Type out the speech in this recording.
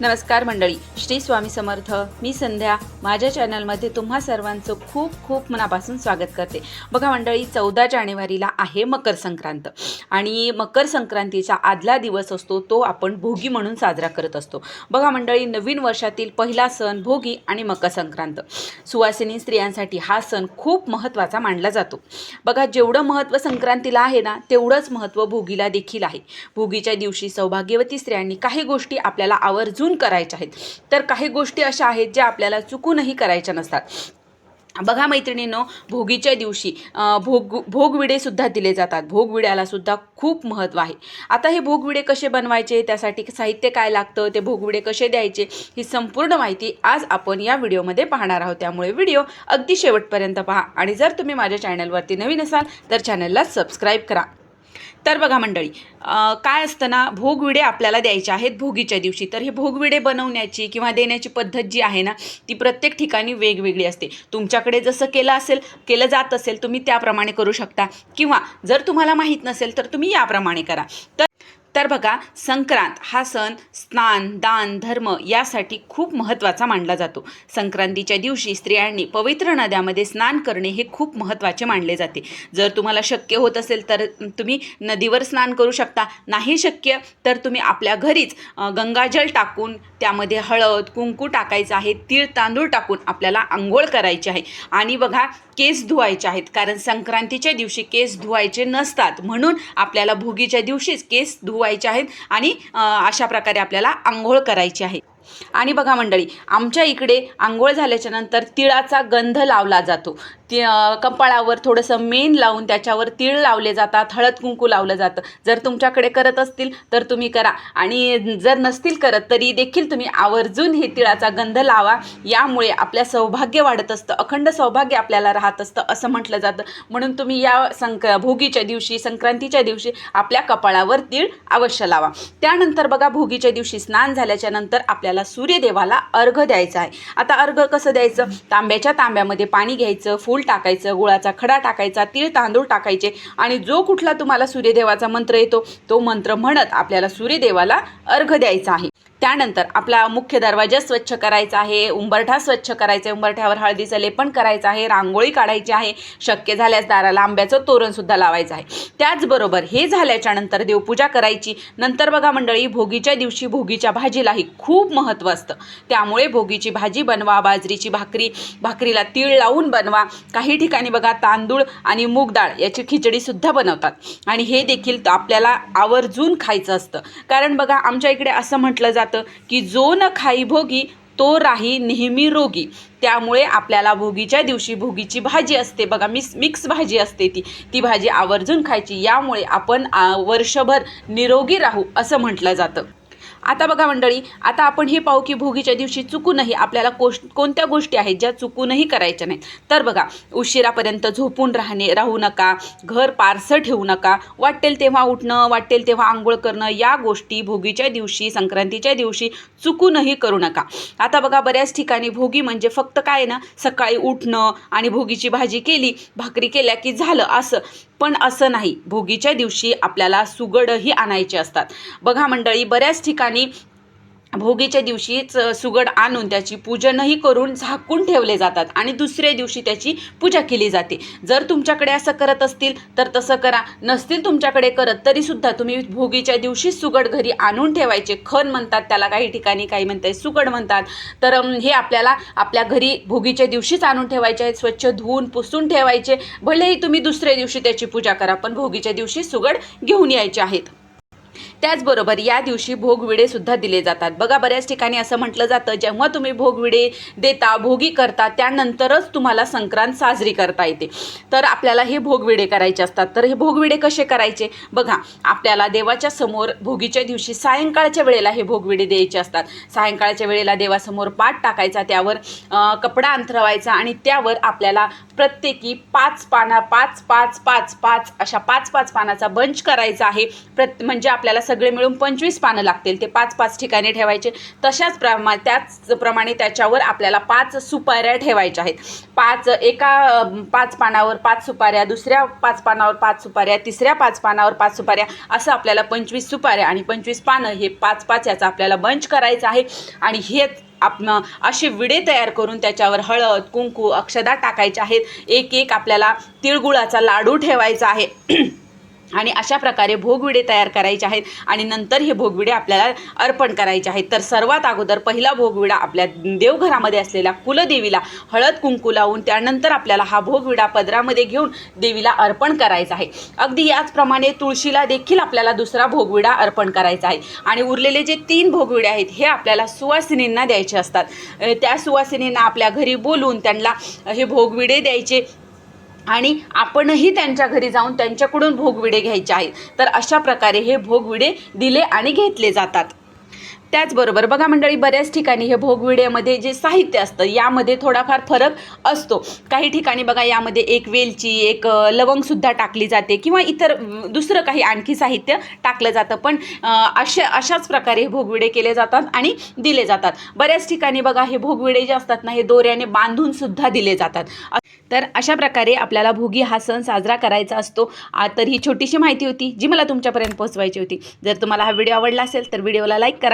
नमस्कार मंडळी श्री स्वामी समर्थ. मी संध्या. माझ्या चॅनलमध्ये तुम्हा सर्वांचं खूप खूप मनापासून स्वागत करते. बघा मंडळी चौदा जानेवारीला आहे मकर संक्रांत. आणि मकर संक्रांतीचा आदला दिवस असतो तो आपण भोगी म्हणून साजरा करत असतो. बघा मंडळी नवीन वर्षातील पहिला सण भोगी आणि मकर संक्रांत. सुवासिनी स्त्रियांसाठी हा सण खूप महत्त्वाचा मानला जातो. बघा जेवढं महत्त्व संक्रांतीला आहे ना तेवढंच महत्त्व भोगीला देखील आहे. भोगीच्या दिवशी सौभाग्यवती स्त्रियांनी काही गोष्टी आपल्याला आवर्जून करायच्या आहेत. तर काही गोष्टी अशा आहेत ज्या आपल्याला चुकूनही करायच्या नसतात. बघा मैत्रिणींनो भोगीच्या दिवशी भोग भोगविडेसुद्धा दिले जातात. भोगविड्याला सुद्धा खूप महत्त्व आहे. आता हे भोगविडे कसे बनवायचे? त्यासाठी साहित्य काय लागतं? ते भोगविडे कसे द्यायचे? ही संपूर्ण माहिती आज आपण या व्हिडिओमध्ये पाहणार आहोत. त्यामुळे व्हिडिओ अगदी शेवटपर्यंत पहा. आणि जर तुम्ही माझ्या चॅनलवरती नवीन असाल तर चॅनलला सबस्क्राईब करा. तर बघा मंडळी काय असतं ना भोगविडे आपल्याला द्यायचे आहेत भोगीच्या दिवशी. तर हे भोगविडे बनवण्याची किंवा देण्याची पद्धत जी आहे ना ती प्रत्येक ठिकाणी वेगवेगळी असते. तुमच्याकडे जसं केलं असेल केलं जात असेल तुम्ही त्याप्रमाणे करू शकता. किंवा जर तुम्हाला माहीत नसेल तर तुम्ही याप्रमाणे करा. तर तर बघा संक्रांत हा सण स्नान दान धर्म यासाठी खूप महत्त्वाचा मानला जातो. संक्रांतीच्या दिवशी स्त्रियांनी पवित्र नद्यामध्ये स्नान करणे हे खूप महत्त्वाचे मानले जाते. जर तुम्हाला शक्य होत असेल तर तुम्ही नदीवर स्नान करू शकता. नाही शक्य तर तुम्ही आपल्या घरीच गंगाजल टाकून त्यामध्ये हळद कुंकू टाकायचं आहे तीळ तांदूळ टाकून आपल्याला आंघोळ करायची आहे. आणि बघा केस धुवायचे आहेत कारण संक्रांतीच्या दिवशी केस धुवायचे नसतात. म्हणून आपल्याला भोगीच्या दिवशीच केस धुवायच्या आहेत आणि अशा प्रकारे आपल्याला आंघोळ करायची आहे. आणि बघा मंडळी आमच्या इकडे आंघोळ झाल्याच्यानंतर तिळाचा गंध लावला जातो. ती कपाळावर थोडंसं मेन लावून त्याच्यावर तिळ लावले जातात हळद कुंकू लावलं जातं. जर तुमच्याकडे करत असतील तर तुम्ही करा. आणि जर नसतील करत तरी देखील तुम्ही आवर्जून हे तिळाचा गंध लावा. यामुळे आपल्या सौभाग्य वाढत असतं. अखंड सौभाग्य आपल्याला राहत असतं असं म्हटलं जातं. म्हणून तुम्ही या संक भोगीच्या दिवशी संक्रांतीच्या दिवशी आपल्या कपाळावर तीळ अवश्य लावा. त्यानंतर बघा भोगीच्या दिवशी स्नान झाल्याच्यानंतर आपल्याला सूर्यदेवाला अर्घ द्यायचा आहे. आता अर्घ कसं द्यायचं? तांब्याच्या तांब्यामध्ये पाणी घ्यायचं फूल टाकायचं गुळाचा खडा टाकायचा तीळ तांदूळ टाकायचे आणि जो कुठला तुम्हाला सूर्यदेवाचा मंत्र येतो तो मंत्र म्हणत आपल्याला सूर्यदेवाला अर्घ द्यायचा आहे. त्यानंतर आपला मुख्य दरवाजा स्वच्छ करायचा आहे उंबरठा स्वच्छ करायचा आहे उंबरठ्यावर हळदीचं लेपन करायचं आहे रांगोळी काढायची आहे शक्य झाल्यास दाराला आंब्याचं तोरणसुद्धा लावायचं आहे. त्याचबरोबर हे झाल्याच्यानंतर देवपूजा करायची. नंतर बघा मंडळी भोगीच्या दिवशी भोगीच्या भाजीलाही खूप महत्त्व असतं. त्यामुळे भोगीची भाजी बनवा बाजरीची भाकरी भाकरीला तीळ लावून बनवा. काही ठिकाणी बघा तांदूळ आणि मूग डाळ याची खिचडीसुद्धा बनवतात. आणि हे देखील आपल्याला आवर्जून खायचं असतं. कारण बघा आमच्या इकडे असं म्हटलं जातं की जो न खाई भोगी तो राही नेहमी रोगी. त्यामुळे आपल्याला भोगीच्या दिवशी भोगीची भाजी असते. बघा मिस मिक्स भाजी असते ती. ती भाजी आवर्जून खायची. यामुळे आपण वर्षभर निरोगी राहू असं म्हटलं जातं. आता बघा मंडळी आता आपण हे पाहू की भोगीच्या दिवशी चुकूनही आपल्याला कोश कोणत्या गोष्टी आहेत ज्या चुकूनही करायच्या नाहीत? तर बघा उशिरापर्यंत झोपून राहणे राहू नका घर पारसं ठेवू नका. वाटेल तेव्हा उठणं वाटेल तेव्हा आंघोळ करणं या गोष्टी भोगीच्या दिवशी संक्रांतीच्या दिवशी चुकूनही करू नका. आता बघा बऱ्याच ठिकाणी भोगी म्हणजे फक्त काय आहे ना सकाळी उठणं आणि भोगीची भाजी केली भाकरी केल्या की झालं असं. पण असं नाही. भोगीच्या दिवशी आपल्याला सुगडही आणायचे असतात. बघा मंडळी बऱ्याच ठिकाणी भोगीच्या दिवशीच सुगड आणून त्याची पूजनही करून झाकून ठेवले जातात आणि दुसऱ्या दिवशी त्याची पूजा केली जाते. जर तुमच्याकडे असं करत असतील तर तसं करा. नसतील तुमच्याकडे करत तरीसुद्धा तुम्ही भोगीच्या दिवशी सुगड घरी आणून ठेवायचे. खण म्हणतात त्याला काही ठिकाणी काही म्हणतात सुगड म्हणतात. तर हे आपल्याला आपल्या घरी भोगीच्या दिवशीच आणून ठेवायचे आहेत. स्वच्छ धुवून पुसून ठेवायचे. भलेही तुम्ही दुसऱ्या दिवशी त्याची पूजा करा पण भोगीच्या दिवशी सुगड घेऊन यायचे आहेत. त्याचबरोबर या दिवशी भोगविडे सुद्धा दिले जातात. बघा बऱ्याच ठिकाणी असं म्हटलं जातं जेव्हा तुम्ही भोगविडे देता भोगी करता त्यानंतरच तुम्हाला संक्रांत साजरी करता येते. तर आपल्याला हे भोगविडे करायचे असतात. तर हे भोगविडे कसे करायचे? बघा आपल्याला देवाच्या समोर भोगीच्या दिवशी सायंकाळच्या वेळेला हे भोगविडे द्यायचे असतात. सायंकाळच्या वेळेला देवासमोर पाठ टाकायचा त्यावर कपडा अंथरवायचा आणि त्यावर आपल्याला प्रत्येकी पाच पाना पाच पाच पाच पाच अशा पाच पाच पानाचा बंच करायचा आहे. प्रत म्हणजे आपल्याला सगळे मिळून पंचवीस पानं लागतील. ते पाच पाच ठिकाणी ठेवायचे. तशाच प्रमा त्याचप्रमाणे त्याच्यावर आपल्याला पाच सुपाऱ्या ठेवायच्या आहेत. पाच एका पाच पानावर पाच सुपाऱ्या दुसऱ्या पाच पानावर पाच सुपाऱ्या तिसऱ्या पाच पानावर पाच सुपाऱ्या असं आपल्याला पंचवीस सुपाऱ्या आणि पंचवीस पानं हे पाच पाच याचा आपल्याला बंच करायचं आहे. आणि हे आपण असे विडे तयार करून त्याच्यावर हळद कुंकू अक्षदा टाकायच्या आहेत. एक एक आपल्याला तिळगुळाचा लाडू ठेवायचा आहे. आणि अशा प्रकारे भोगविडे तयार करायचे आहेत आणि नंतर हे भोगविडे आपल्याला अर्पण करायचे आहेत. तर सर्वात अगोदर पहिला भोगविडा आपल्या देवघरामध्ये असलेल्या कुलदेवीला हळद कुंकू लावून त्यानंतर आपल्याला हा भोगविडा पदरामध्ये घेऊन देवीला अर्पण करायचा आहे. अगदी याचप्रमाणे तुळशीला देखील आपल्याला दुसरा भोगविडा अर्पण करायचा आहे. आणि उरलेले जे तीन भोगविडे आहेत हे आपल्याला सुवासिनींना द्यायचे असतात. त्या सुवासिनींना आपल्या घरी बोलून त्यांना हे भोगविडे द्यायचे. आणि आपणही त्यांच्या घरी जाऊन त्यांच्याकडून भोगविडे घ्यायचे आहेत. तर अशा प्रकारे हे भोगविडे दिले आणि घेतले जातात. त्याचबरोबर बघा मंडळी बऱ्याच ठिकाणी हे भोगविड्यामध्ये जे साहित्य असतं यामध्ये थोडाफार फरक असतो. काही ठिकाणी बघा यामध्ये एक वेलची एक लवंगसुद्धा टाकली जाते किंवा इतर दुसरं काही आणखी साहित्य टाकलं जातं. पण अशा अशाच प्रकारे हे भोगविडे केले जातात आणि दिले जातात. बऱ्याच ठिकाणी बघा हे भोगविडे जे असतात ना हे दोऱ्याने बांधून सुद्धा दिले जातात. तर अशा प्रकारे आपल्याला भोगी हा सण साजरा करायचा असतो. तर ही छोटीशी माहिती होती जी मला तुमच्यापर्यंत पोहोचवायची होती. जर तुम्हाला हा व्हिडिओ आवडला असेल तर व्हिडिओला लाईक करा.